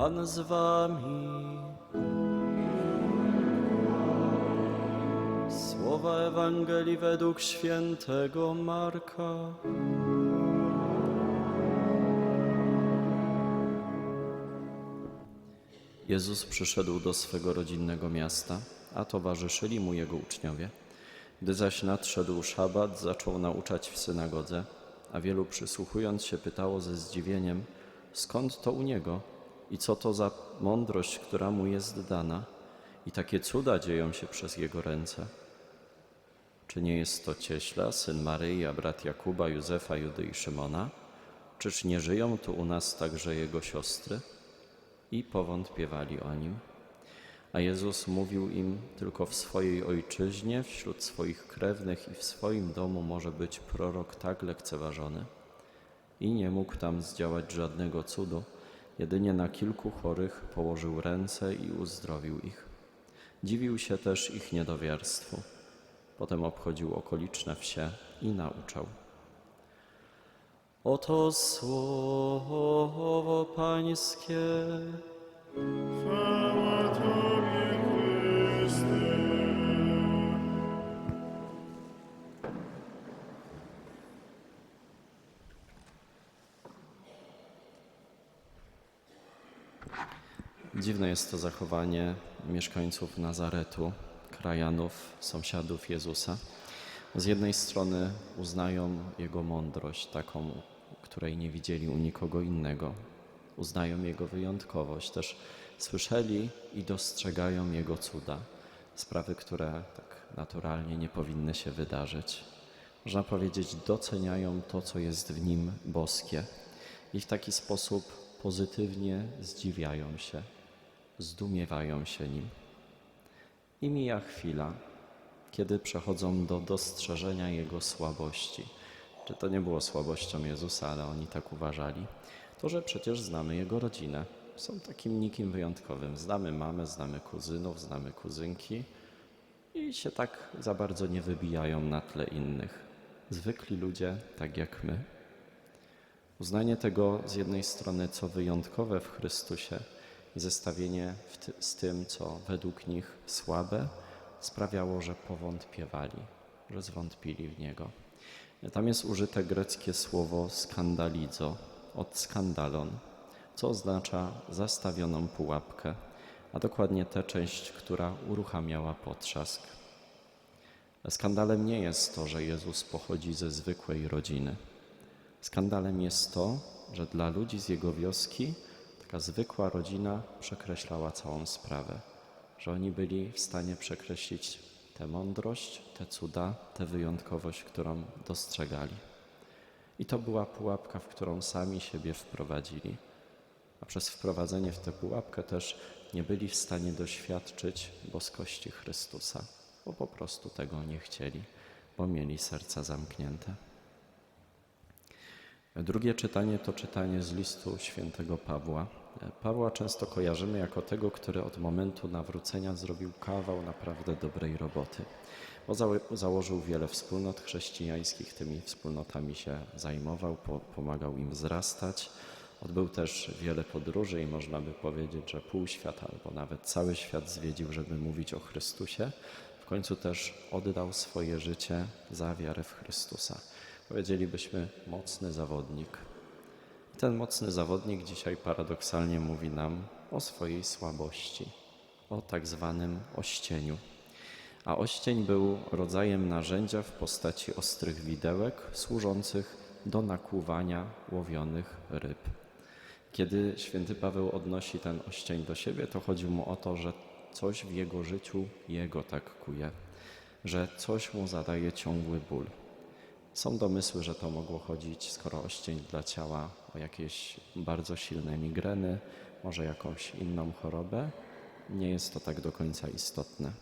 Pan z wami. Słowa Ewangelii według świętego Marka. Jezus przyszedł do swego rodzinnego miasta, a towarzyszyli mu jego uczniowie. Gdy zaś nadszedł szabat, zaczął nauczać w synagodze, a wielu przysłuchując się pytało ze zdziwieniem, skąd to u niego i co to za mądrość, która mu jest dana, i takie cuda dzieją się przez jego ręce. Czy nie jest to cieśla, syn Maryi, a brat Jakuba, Józefa, Judy i Szymona? Czyż nie żyją tu u nas także jego siostry? I powątpiewali o nim. A Jezus mówił im, tylko w swojej ojczyźnie, wśród swoich krewnych i w swoim domu może być prorok tak lekceważony. I nie mógł tam zdziałać żadnego cudu, jedynie na kilku chorych położył ręce i uzdrowił ich. Dziwił się też ich niedowiarstwu. Potem obchodził okoliczne wsie i nauczał. Oto słowo Pańskie. Dziwne jest to zachowanie mieszkańców Nazaretu, krajanów, sąsiadów Jezusa. Z jednej strony uznają Jego mądrość, taką, której nie widzieli u nikogo innego. Uznają Jego wyjątkowość, też słyszeli i dostrzegają Jego cuda, sprawy, które tak naturalnie nie powinny się wydarzyć. Można powiedzieć, doceniają to, co jest w Nim boskie i w taki sposób pozytywnie zdziwiają się, zdumiewają się Nim. I mija chwila, kiedy przechodzą do dostrzeżenia Jego słabości. Czy to nie było słabością Jezusa, ale oni tak uważali. To, że przecież znamy Jego rodzinę. Są takim nikim wyjątkowym. Znamy mamę, znamy kuzynów, znamy kuzynki i się tak za bardzo nie wybijają na tle innych. Zwykli ludzie, tak jak my. Uznanie tego z jednej strony, co wyjątkowe w Chrystusie, zestawienie ty, z tym, co według nich słabe, sprawiało, że powątpiewali, że zwątpili w Niego. Tam jest użyte greckie słowo skandalizo, od skandalon, co oznacza zastawioną pułapkę, a dokładnie tę część, która uruchamiała potrzask. Skandalem nie jest to, że Jezus pochodzi ze zwykłej rodziny. Skandalem jest to, że dla ludzi z jego wioski taka zwykła rodzina przekreślała całą sprawę, że oni byli w stanie przekreślić tę mądrość, te cuda, tę wyjątkowość, którą dostrzegali. I to była pułapka, w którą sami siebie wprowadzili, a przez wprowadzenie w tę pułapkę też nie byli w stanie doświadczyć boskości Chrystusa, bo po prostu tego nie chcieli, bo mieli serca zamknięte. Drugie czytanie to czytanie z listu świętego Pawła. Pawła często kojarzymy jako tego, który od momentu nawrócenia zrobił kawał naprawdę dobrej roboty, bo zało- założył wiele wspólnot chrześcijańskich, tymi wspólnotami się zajmował, po, pomagał im wzrastać. Odbył też wiele podróży i można by powiedzieć, że pół świata albo nawet cały świat zwiedził, żeby mówić o Chrystusie. W końcu też oddał swoje życie za wiarę w Chrystusa. Powiedzielibyśmy mocny zawodnik. Ten mocny zawodnik dzisiaj paradoksalnie mówi nam o swojej słabości, o tak zwanym ościeniu. A oścień był rodzajem narzędzia w postaci ostrych widełek służących do nakłuwania łowionych ryb. Kiedy święty Paweł odnosi ten oścień do siebie, to chodzi mu o to, że coś w jego życiu jego tak kuje, że coś mu zadaje ciągły ból. Są domysły, że to mogło chodzić, skoro oścień dla ciała, o jakieś bardzo silne migreny, może jakąś inną chorobę. Nie jest to tak do końca istotne.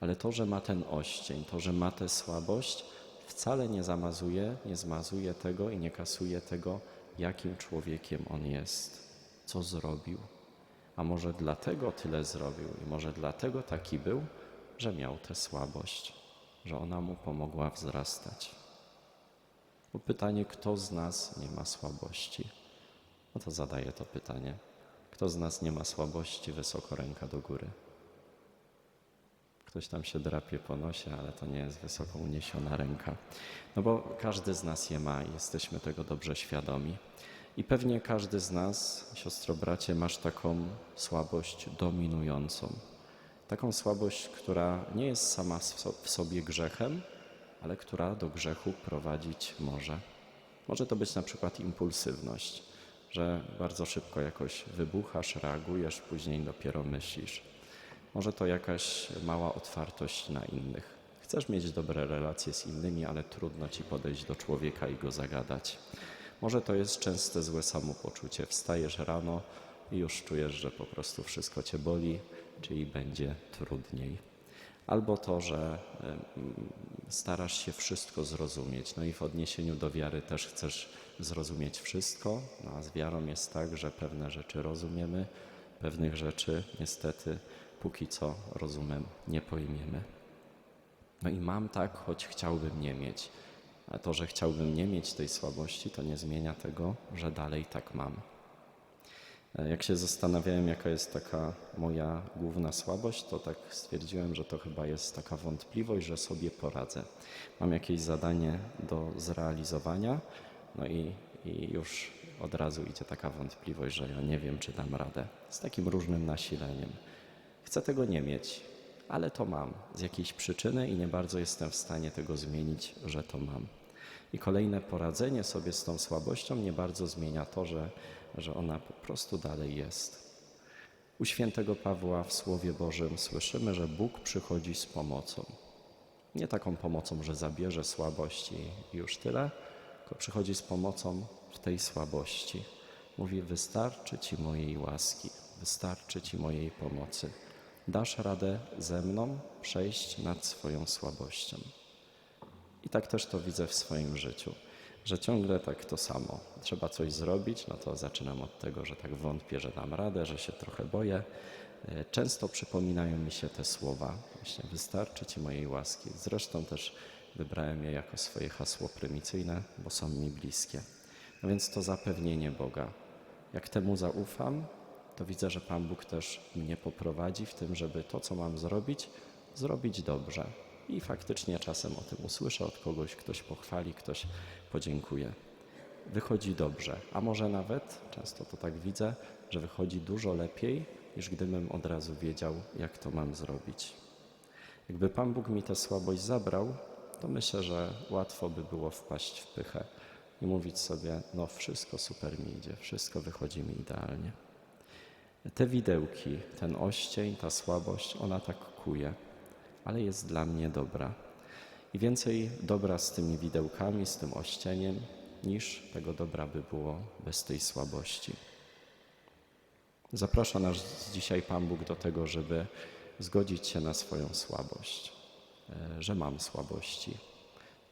Ale to, że ma ten oścień, to, że ma tę słabość, wcale nie zamazuje, nie zmazuje tego i nie kasuje tego, jakim człowiekiem on jest, co zrobił. A może dlatego tyle zrobił i może dlatego taki był, że miał tę słabość, że ona mu pomogła wzrastać. Bo pytanie, kto z nas nie ma słabości? No to zadaję to pytanie. Kto z nas nie ma słabości, wysoko ręka do góry. Ktoś tam się drapie po nosie, ale to nie jest wysoko uniesiona ręka. No bo każdy z nas je ma i jesteśmy tego dobrze świadomi. I pewnie każdy z nas, siostro bracie, masz taką słabość dominującą. Taką słabość, która nie jest sama w so- w sobie grzechem, ale która do grzechu prowadzić może. Może to być na przykład impulsywność, że bardzo szybko jakoś wybuchasz, reagujesz, później dopiero myślisz. Może to jakaś mała otwartość na innych. Chcesz mieć dobre relacje z innymi, ale trudno ci podejść do człowieka i go zagadać. Może to jest częste złe samopoczucie. Wstajesz rano i już czujesz, że po prostu wszystko cię boli, czyli będzie trudniej. Albo to, że starasz się wszystko zrozumieć. No i w odniesieniu do wiary też chcesz zrozumieć wszystko, no a z wiarą jest tak, że pewne rzeczy rozumiemy, pewnych rzeczy niestety póki co rozumem nie pojmiemy. No i mam tak, choć chciałbym nie mieć. A to, że chciałbym nie mieć tej słabości, to nie zmienia tego, że dalej tak mam. E, Jak się zastanawiałem, jaka jest taka moja główna słabość, to tak stwierdziłem, że to chyba jest taka wątpliwość, że sobie poradzę. Mam jakieś zadanie do zrealizowania, no i, i już od razu idzie taka wątpliwość, że ja nie wiem, czy dam radę. Z takim różnym nasileniem. Chcę tego nie mieć, ale to mam z jakiejś przyczyny i nie bardzo jestem w stanie tego zmienić, że to mam. I kolejne poradzenie sobie z tą słabością nie bardzo zmienia to, że, że ona po prostu dalej jest. U świętego Pawła w Słowie Bożym słyszymy, że Bóg przychodzi z pomocą. Nie taką pomocą, że zabierze słabość i już tyle, tylko przychodzi z pomocą w tej słabości. Mówi: Wystarczy ci mojej łaski, wystarczy ci mojej pomocy. Dasz radę ze mną przejść nad swoją słabością. Tak też to widzę w swoim życiu, że ciągle tak to samo. Trzeba coś zrobić, no to zaczynam od tego, że tak wątpię, że dam radę, że się trochę boję. E, Często przypominają mi się te słowa, właśnie wystarczy Ci mojej łaski. Zresztą też wybrałem je jako swoje hasło prymicyjne, bo są mi bliskie. No więc to zapewnienie Boga. Jak temu zaufam, to widzę, że Pan Bóg też mnie poprowadzi w tym, żeby to, co mam zrobić, zrobić dobrze. I faktycznie czasem o tym usłyszę od kogoś, ktoś pochwali, ktoś podziękuje. Wychodzi dobrze, a może nawet, często to tak widzę, że wychodzi dużo lepiej, niż gdybym od razu wiedział, jak to mam zrobić. Jakby Pan Bóg mi tę słabość zabrał, to myślę, że łatwo by było wpaść w pychę i mówić sobie, no wszystko super mi idzie, wszystko wychodzi mi idealnie. Te widełki, ten oścień, ta słabość, ona tak kuje, ale jest dla mnie dobra. I więcej dobra z tymi widełkami, z tym ościeniem, niż tego dobra by było bez tej słabości. Zaprasza nas dzisiaj Pan Bóg do tego, żeby zgodzić się na swoją słabość, e, że mam słabości.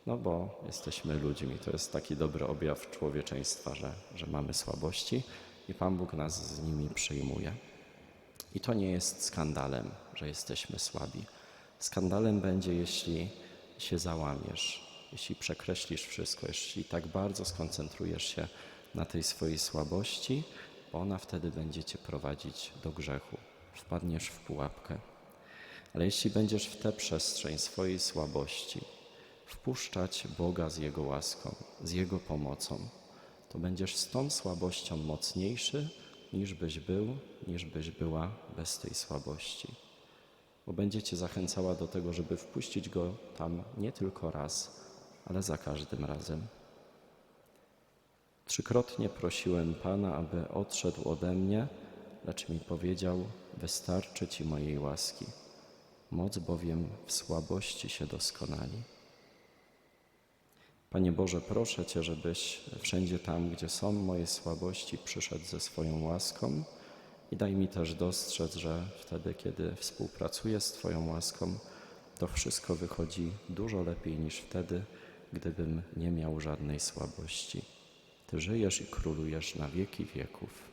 No bo jesteśmy ludźmi, to jest taki dobry objaw człowieczeństwa, że, że mamy słabości i Pan Bóg nas z nimi przyjmuje. I to nie jest skandalem, że jesteśmy słabi. Skandalem będzie, jeśli się załamiesz, jeśli przekreślisz wszystko, jeśli tak bardzo skoncentrujesz się na tej swojej słabości, bo ona wtedy będzie cię prowadzić do grzechu. Wpadniesz w pułapkę. Ale jeśli będziesz w tę przestrzeń swojej słabości wpuszczać Boga z Jego łaską, z Jego pomocą, to będziesz z tą słabością mocniejszy, niż byś był, niż byś była bez tej słabości. Bo będzie cię zachęcała do tego, żeby wpuścić Go tam nie tylko raz, ale za każdym razem. Trzykrotnie prosiłem Pana, aby odszedł ode mnie, lecz mi powiedział: Wystarczy ci mojej łaski. Moc bowiem w słabości się doskonali. Panie Boże, proszę Cię, żebyś wszędzie tam, gdzie są moje słabości, przyszedł ze swoją łaską i daj mi też dostrzec, że wtedy, kiedy współpracuję z Twoją łaską, to wszystko wychodzi dużo lepiej niż wtedy, gdybym nie miał żadnej słabości. Ty żyjesz i królujesz na wieki wieków.